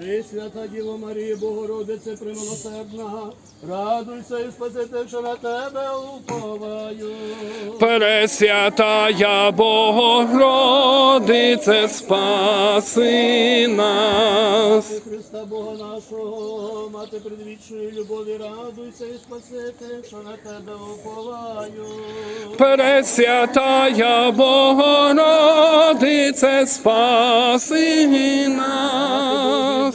Пресвята Діво Марія, Богородице, примилосердна, радуйся і спасите, що на тебе уповаю. Пресвятая Богородице, спаси нас. Христа Бога нашого, мати предвічної любові, радуйся і спасите, що на тебе уповаю. Пресвятая Богородице, спаси нас.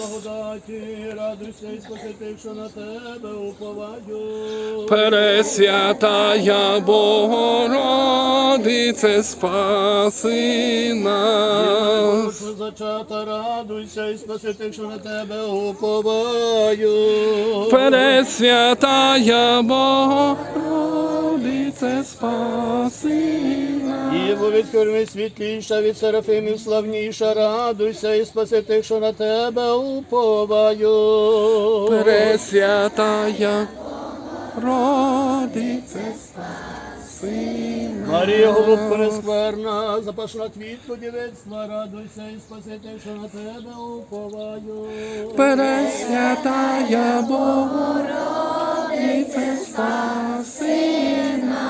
Спасите, що на тебе уповаю. Пресвятая Богородице, спаси нас. Що зачата, радуйся і спаси тих, що на тебе уповаю. Пресвятая Богородице, спаси нас. Єво від корми світліша, від серафимів славніша, радуйся і спаси тих, що на тебе уповаю. Пресвятая Родице, спаси нас. Марія, голубко нескверна, запашна квітку дівецтва, радуйся і спаси тих, що на тебе уповаю. Пресвятая Богородице, спаси нас.